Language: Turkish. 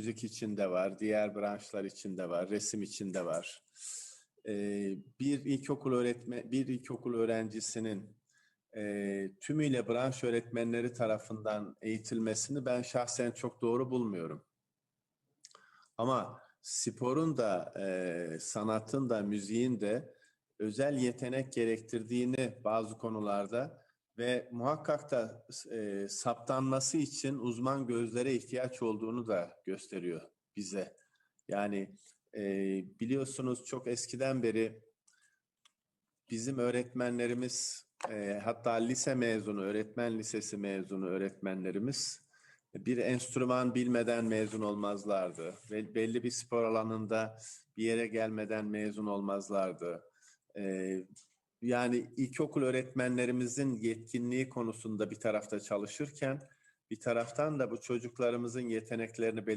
müzik içinde var, diğer branşlar içinde var, resim içinde var. Bir ilkokul öğretme, bir ilkokul öğrencisinin tümüyle branş öğretmenleri tarafından eğitilmesini ben şahsen çok doğru bulmuyorum. Ama sporun da, sanatın da, müziğin de özel yetenek gerektirdiğini bazı konularda ve muhakkak da e, saptanması için uzman gözlere ihtiyaç olduğunu da gösteriyor bize. Yani e, biliyorsunuz çok eskiden beri bizim öğretmenlerimiz e, hatta lise mezunu, öğretmen lisesi mezunu öğretmenlerimiz bir enstrüman bilmeden mezun olmazlardı. Ve belli bir spor alanında bir yere gelmeden mezun olmazlardı. Ee, yani ilkokul öğretmenlerimizin yetkinliği konusunda bir tarafta çalışırken bir taraftan da bu çocuklarımızın yeteneklerini